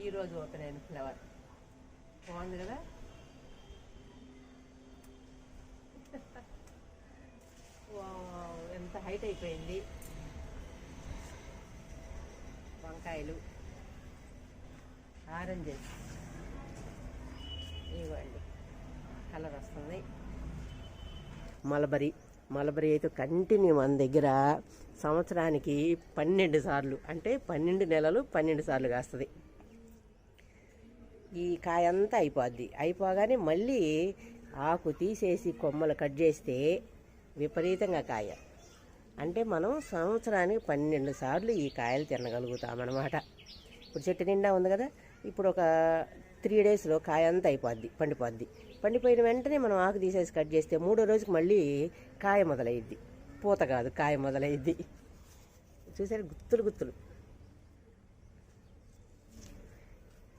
ఈరోజు ఓపెన్ అయిన ఫ్లవర్. బాగుంది కదా? వావ్, ఎంత హైట్ అయిపోయింది. వంకాయలు. ఆరెంజెస్. ఇవ్వండి. కలర్ వస్తుంది. మలబరి. మలబరి అయితే కంటిన్యూ మన దగ్గర సంవత్సరానికి పన్నెండు సార్లు. అంటే పన్నెండు నెలలు పన్నెండు సార్లు కాస్తుంది. ఈ కాయ అంతా అయిపోద్ది. అయిపోగానే మళ్ళీ ఆకు తీసేసి కొమ్మలు కట్ చేస్తే విపరీతంగా కాయ. అంటే మనం సంవత్సరానికి పన్నెండు సార్లు ఈ కాయలు తినగలుగుతామన్నమాట. ఇప్పుడు చెట్టు నిండా ఉంది కదా ఇప్పుడు ఒక త్రీ డేస్లో కాయ అంతా అయిపోద్ది పండిపోద్ది. పండిపోయిన వెంటనే మనం ఆకు తీసేసి కట్ చేస్తే మూడో రోజుకి మళ్ళీ కాయ మొదలయ్యిద్ది పూత కాదు కాయ మొదలైద్ది. చూసారు? గుత్తులు గుత్తులు.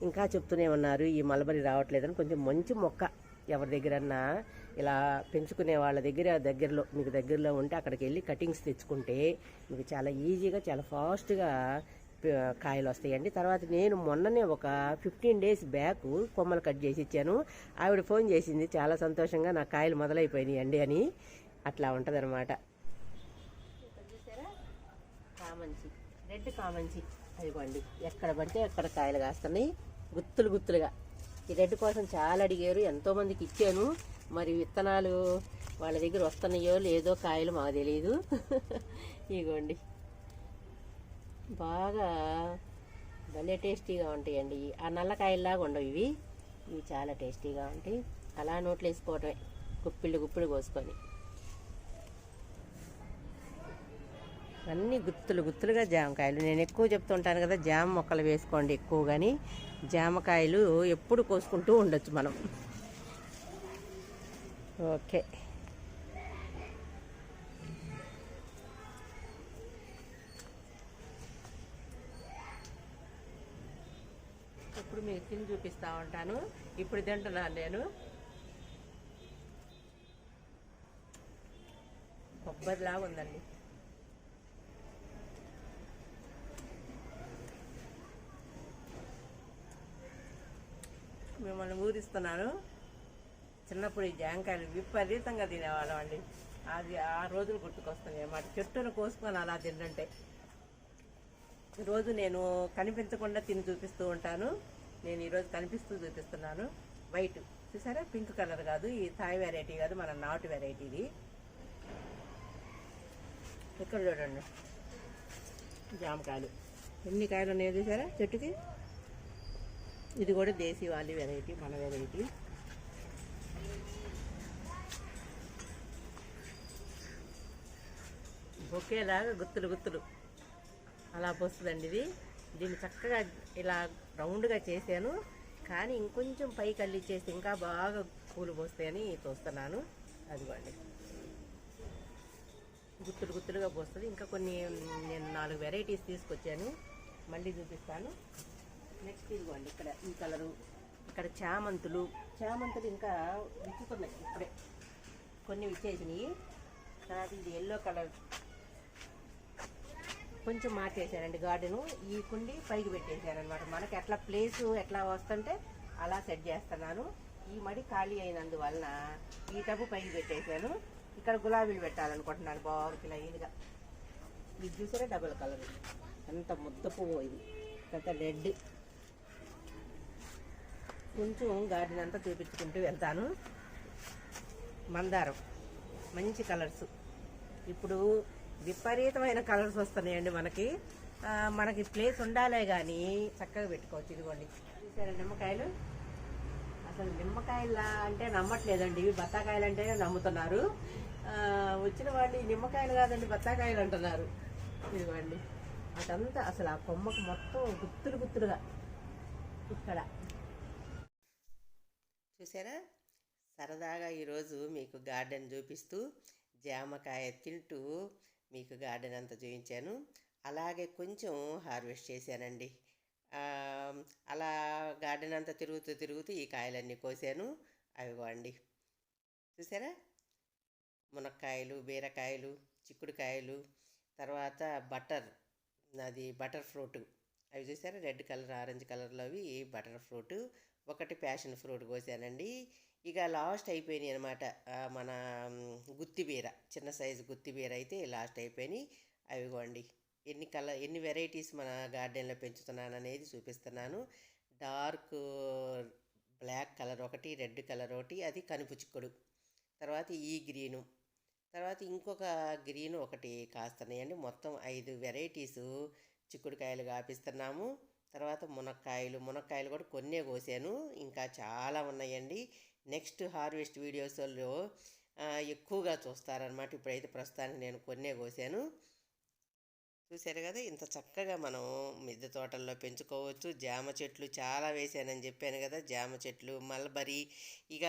ఇంకా చెప్తూనే ఉన్నారు ఈ మలబరి రావట్లేదని. కొంచెం మంచి మొక్క ఎవరి దగ్గరన్నా ఇలా పెంచుకునే వాళ్ళ దగ్గర దగ్గరలో మీకు దగ్గరలో ఉంటే అక్కడికి వెళ్ళి కటింగ్స్ తెచ్చుకుంటే మీకు చాలా ఈజీగా చాలా ఫాస్ట్గా కాయలు వస్తాయండి. తర్వాత నేను మొన్ననే ఒక ఫిఫ్టీన్ డేస్ బ్యాక్ కొమ్మలు కట్ చేసి ఇచ్చాను. ఆవిడ ఫోన్ చేసింది చాలా సంతోషంగా నా కాయలు మొదలైపోయినాయి అండి అని. అట్లా ఉంటుంది అనమాట కామంచి రెడ్ కామంచి అదిగోండి ఎక్కడ పడితే ఎక్కడ కాయలు కాస్తున్నాయి. గుత్తులు గుత్తులుగా. ఈ రెడ్ కోసం చాలా అడిగారు ఎంతోమందికి ఇచ్చాను. మరి విత్తనాలు వాళ్ళ దగ్గర వస్తున్నాయో లేదో కాయలు మాకు తెలియదు ఇగోండి. బాగా భలే టేస్టీగా ఉంటాయండి. ఆ నల్లకాయల్లాగా ఉండవు ఇవి. ఇవి చాలా టేస్టీగా ఉంటాయి. అలా నోట్లు వేసుకోవటమే. గుప్పిళ్ళు గుప్పిళ్ళు కోసుకొని. అన్నీ గుత్తులు గుత్తులుగా జామకాయలు. నేను ఎక్కువ చెప్తుంటాను కదా జామ మొక్కలు వేసుకోండి ఎక్కువ కానీ జామకాయలు ఎప్పుడు కోసుకుంటూ ఉండొచ్చు మనం. ఓకే. ఇప్పుడు మీకు తిని చూపిస్తూ ఉంటాను. ఇప్పుడు తింటున్నాను నేను. కొబ్బరిలాగా ఉందండి. మిమ్మల్ని ఊరిస్తున్నాను చిన్నప్పుడు ఈ జాంకాయలు విపరీతంగా తినేవాళ్ళం అండి. అది ఆ రోజులు గుర్తుకొస్తున్నాయి అన్నమాట. చెట్టును కోసుకొని అలా తింటుంటే. రోజు నేను కనిపించకుండా తిని చూపిస్తూ ఉంటాను. నేను ఈరోజు కనిపిస్తూ చూపిస్తున్నాను. వైట్. చూసారా? పింక్ కలర్ కాదు. ఈ థాయ్ వెరైటీ కాదు. మన నాటు వెరైటీ ఇది. ఇక్కడ చూడండి. జామకాయలు. ఎన్ని కాయలు ఉన్నాయో చూసారా? చెట్టుకి? ఇది కూడా దేశీ వాలి వెరైటీ మన వెరైటీ. బొకేలాగా గుత్తులు గుత్తులు. అలా పోస్తుందండి ఇది. దీన్ని చక్కగా ఇలా రౌండ్గా చేశాను. కానీ ఇంకొంచెం పైకి అల్లిచ్చేసి ఇంకా బాగా పూలు పోస్తాయని చూస్తున్నాను అదిగోండి. గుత్తులు గుత్తులుగా పోస్తుంది. ఇంకా కొన్ని నేను నాలుగు వెరైటీస్ తీసుకొచ్చాను. మళ్ళీ చూపిస్తాను. నెక్స్ట్ ఇదిగోండి ఇక్కడ ఈ కలరు ఇక్కడ చామంతులు. చామంతులు ఇంకా విచ్చుతున్నాయి ఇప్పుడే. కొన్ని విచ్చేసినాయి. తర్వాత ఇది ఎల్లో కలర్ కొంచెం మార్చేసానండి గార్డెను. ఈ కుండి పైకి పెట్టేశాను మనకి ఎట్లా ప్లేస్ ఎట్లా వస్తుంటే అలా సెట్ చేస్తున్నాను. ఈ మడి ఖాళీ అయినందువలన ఈ టబ్బు పైకి పెట్టేశాను. ఇక్కడ గులాబీలు పెట్టాలనుకుంటున్నాను. బాగా లైన్గా. ఇది చూసారా? Double colour. ఎంత ముద్ద పువ్వు ఇది. పెద్ద రెడ్. కొంచెం గార్డెన్ అంతా చూపించుకుంటూ వెళ్తాను. మందారం. మంచి కలర్స్. ఇప్పుడు విపరీతమైన కలర్స్ వస్తున్నాయండి మనకి. మనకి ప్లేస్ ఉండాలే కానీ చక్కగా పెట్టుకోవచ్చు. ఇదిగోండి. చూసారా నిమ్మకాయలు? అసలు నిమ్మకాయలా అంటే నమ్మట్లేదండి. ఇవి బత్తాకాయలు అంటేనే నమ్ముతున్నారు. వచ్చిన వాళ్ళు నిమ్మకాయలు కాదండి బత్తాకాయలు అంటున్నారు. ఇదిగోండి. అదంతా అసలు ఆ కొమ్మకు మొత్తం గుత్తులు గుత్తులుగా. ఇక్కడ. చూసారా సరదాగా ఈరోజు మీకు గార్డెన్ చూపిస్తూ జామకాయ తింటూ మీకు గార్డెన్ అంతా చూపించాను. అలాగే కొంచెం హార్వెస్ట్ చేశానండి. అలా గార్డెన్ అంతా తిరుగుతూ తిరుగుతూ ఈ కాయలన్నీ కోసాను. అవిగోండి. చూసారా మునక్కాయలు బీరకాయలు చిక్కుడుకాయలు తర్వాత బటర్ అది బటర్ ఫ్రూట్. అవి చూసారా రెడ్ కలర్ ఆరెంజ్ కలర్లో అవి బటర్ ఫ్రూట్. ఒకటి ప్యాషన్ ఫ్రూట్ కోసానండి. ఇక లాస్ట్ అయిపోయినాయి అనమాట మన గుత్తిబీర చిన్న సైజు గుత్తిబీర అయితే లాస్ట్ అయిపోయినాయి. అవిగోండి. ఎన్ని కలర్ ఎన్ని వెరైటీస్ మన గార్డెన్లో పెంచుతున్నాను అనేది చూపిస్తున్నాను. డార్క్ బ్లాక్ కలర్ ఒకటి రెడ్ కలర్ ఒకటి అది కనుపు చిక్కుడు. తర్వాత ఈ గ్రీను తర్వాత ఇంకొక గ్రీన్ ఒకటి కాస్తున్నాయండి. మొత్తం ఐదు వెరైటీస్ చిక్కుడుకాయలు కాపిస్తున్నాము. తర్వాత మునక్కాయలు. మునక్కాయలు కూడా కొన్నే కోసాను. ఇంకా చాలా ఉన్నాయండి. నెక్స్ట్ హార్వెస్ట్ వీడియోస్లో ఎక్కువగా చూస్తారనమాట ఇప్పుడైతే ప్రస్తుతానికి నేను కొన్నే కోసాను. చూశారు కదా ఇంత చక్కగా మనం మిద్దె తోటల్లో పెంచుకోవచ్చు. జామ చెట్లు చాలా వేసానని చెప్పాను కదా. జామ చెట్లు మల్బరీ ఇక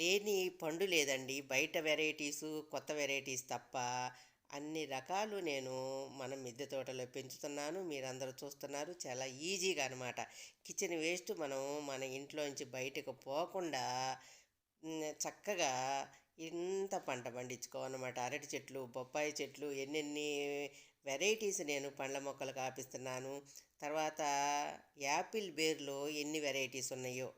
లేని పండు లేదండి. బయట వెరైటీస్ కొత్త వెరైటీస్ తప్ప అన్ని రకాలు నేను మన మిద్దె తోటలో పెంచుతున్నాను మీరందరూ చూస్తున్నారు. చాలా ఈజీగా అనమాట కిచెన్ వేస్ట్ మనం మన ఇంట్లోంచి బయటకు పోకుండా చక్కగా ఇంత పంట పండించుకోవన్నమాట. అరటి చెట్లు బొప్పాయి చెట్లు ఎన్నెన్ని వెరైటీస్ నేను పండ్ల మొక్కలు కాపిస్తున్నాను తర్వాత యాపిల్ బేర్లో ఎన్ని వెరైటీస్ ఉన్నాయో.